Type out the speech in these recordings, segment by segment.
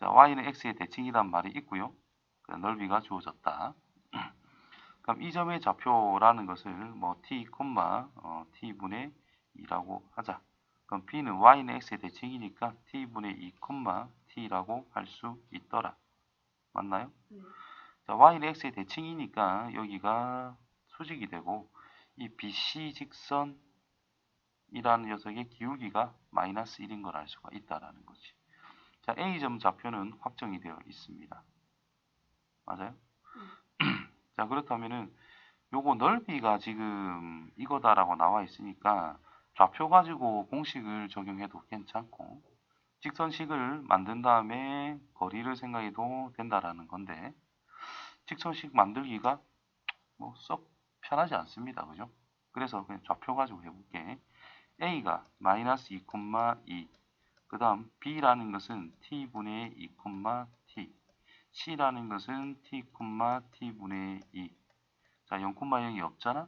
자, y는 x의 대칭이란 말이 있고요. 그 넓이가 주어졌다. 그럼 이 점의 좌표라는 것을 뭐 t, 어, t분의 2라고 하자. 그럼 b는 y는 x의 대칭이니까 t분의 2, t라고 할 수 있더라. 맞나요? 네. 자, y는 x의 대칭이니까 여기가 수직이 되고 이 BC 직선이라는 녀석의 기울기가 마이너스 1인 걸 알 수가 있다라는 거지. 자, A점 좌표는 확정이 되어 있습니다. 맞아요? 자, 그렇다면은 요거 넓이가 지금 이거다라고 나와 있으니까 좌표 가지고 공식을 적용해도 괜찮고 직선식을 만든 다음에 거리를 생각해도 된다라는 건데 직선식 만들기가 뭐 썩 편하지 않습니다. 그죠? 그래서 그냥 좌표 가지고 해볼게. A가 마이너스 2,2 그 다음 B라는 것은 T분의 2, T C라는 것은 T, T분의 2 자, 0,0이 없잖아?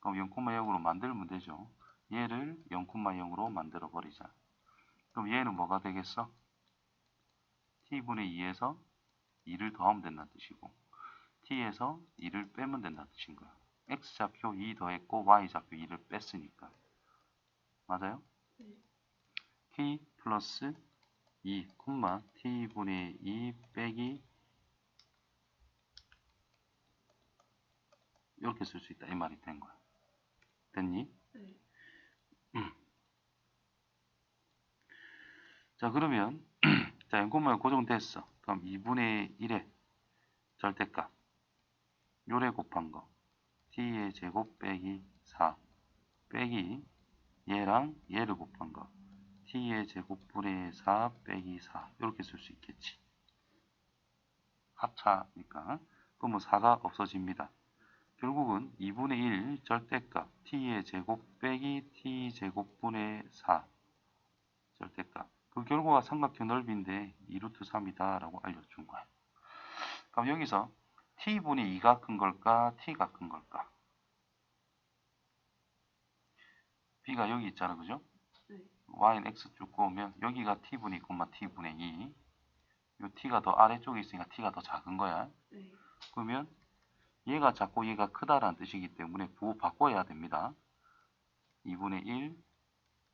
그럼 0,0으로 만들면 되죠. 얘를 0,0으로 만들어 버리자. 그럼 얘는 뭐가 되겠어? T분의 2에서 2를 더하면 된다는 뜻이고 T에서 2를 빼면 된다는 뜻인 거야. X좌표 2 더했고 Y좌표 2를 뺐으니까. 맞아요? 네. T 플러스 2, T분의 2 빼기 이렇게 쓸 수 있다. 이 말이 된 거야. 됐니? 네. 자 그러면 자 연꽃모양 고정됐어. 그럼 2분의 1의 절대값 요래 곱한 거 t의 제곱 빼기 4 빼기 얘랑 얘를 곱한 거 t의 제곱분의 4 빼기 4 이렇게 쓸 수 있겠지. 합차니까 그러면 4가 없어집니다. 결국은 2분의 1 절대값 t의 제곱 빼기 t 제곱분의 4 절대값 그 결과가 삼각형 넓이인데 2루트 3이다 라고 알려준 거야. 그럼 여기서 t분의 2가 큰 걸까 t가 큰 걸까 b가 여기 있잖아 그죠? 네. y는 x 쭉 꼬우면 여기가 t분의 2, t분의 2. 요 t가 더 아래쪽에 있으니까 t가 더 작은 거야. 네. 그러면 얘가 작고 얘가 크다라는 뜻이기 때문에 부호 바꿔야 됩니다. 2분의 1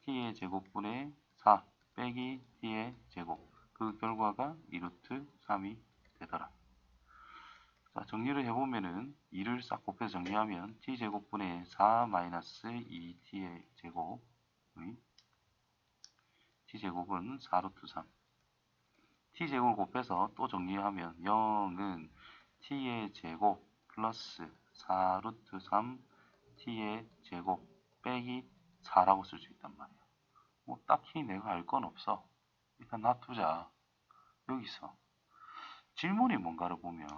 t의 제곱분의 4 빼기 t의 제곱. 그 결과가 2루트 3이 되더라. 자, 정리를 해보면은 2를 싹 곱해서 정리하면 t제곱분의 4 마이너스 2t의 제곱 t제곱은 4루트 3 t제곱을 곱해서 또 정리하면 0은 t의 제곱 플러스 4루트 3 t의 제곱 빼기 4라고 쓸 수 있단 말이야. 뭐 딱히 내가 알 건 없어. 일단 놔두자. 여기서 질문이 뭔가를 보면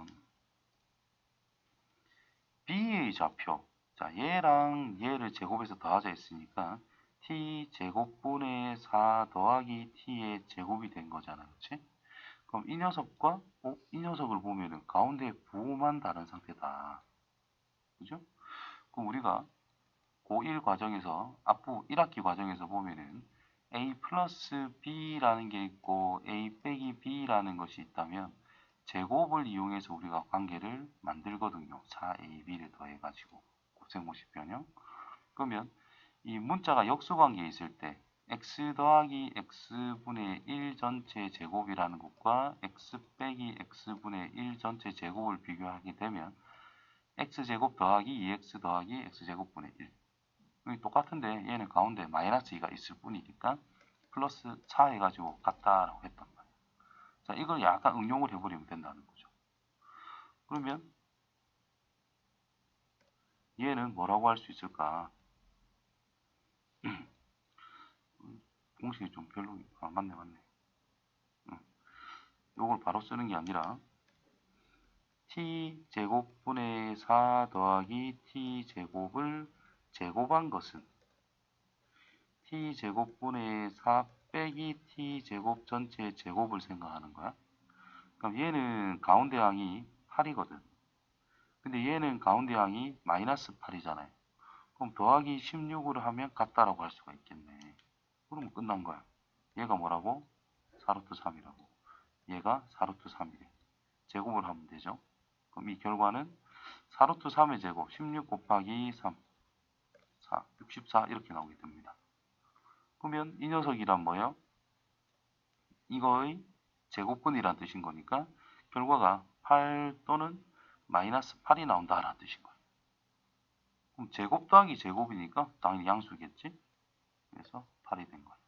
b의 좌표 자 얘랑 얘를 제곱해서 더하자 했으니까 t 제곱분의 4 더하기 t의 제곱이 된 거잖아 그치? 그럼 이 녀석과 어, 이 녀석을 보면은 가운데 부호만 다른 상태다 그죠? 그럼 우리가 고1 과정에서 앞부 1학기 과정에서 보면은 a 플러스 b라는 게 있고 a 빼기 b라는 것이 있다면 제곱을 이용해서 우리가 관계를 만들거든요. 4ab를 더해가지고 곱셈50 변형. 그러면 이 문자가 역수관계에 있을 때 x 더하기 x분의 1 전체 제곱이라는 것과 x 빼기 x분의 1 전체 제곱을 비교하게 되면 x제곱 더하기 2x 더하기 x제곱분의 1 여기 똑같은데 얘는 가운데 마이너스 2가 있을 뿐이니까 플러스 4 해가지고 같다라고 했단 말이에요. 자, 이걸 약간 응용을 해버리면 된다는 거죠. 그러면 얘는 뭐라고 할 수 있을까? 공식이 좀 별로 아 맞네 맞네. 응. 요걸 바로 쓰는 게 아니라 t 제곱분의 4 더하기 t 제곱을 제곱한 것은 t 제곱분의 4 빼기 t 제곱 전체 제곱을 생각하는 거야. 그럼 얘는 가운데 항이 8이거든. 근데 얘는 가운데 항이 마이너스 8이잖아요. 그럼 더하기 16으로 하면 같다라고 할 수가 있겠네. 그러면 끝난 거야. 얘가 뭐라고? 4루트 3이라고. 얘가 4루트 3이래. 제곱을 하면 되죠. 그럼 이 결과는 4루트 3의 제곱 16 곱하기 3 4, 64 이렇게 나오게 됩니다. 그러면 이 녀석이란 뭐예요? 이거의 제곱근이란 뜻인 거니까 결과가 8 또는 마이너스 8이 나온다라는 뜻인 거예요. 그럼 제곱 더하기 제곱이니까 당연히 양수겠지? 그래서 8이 된 거예요.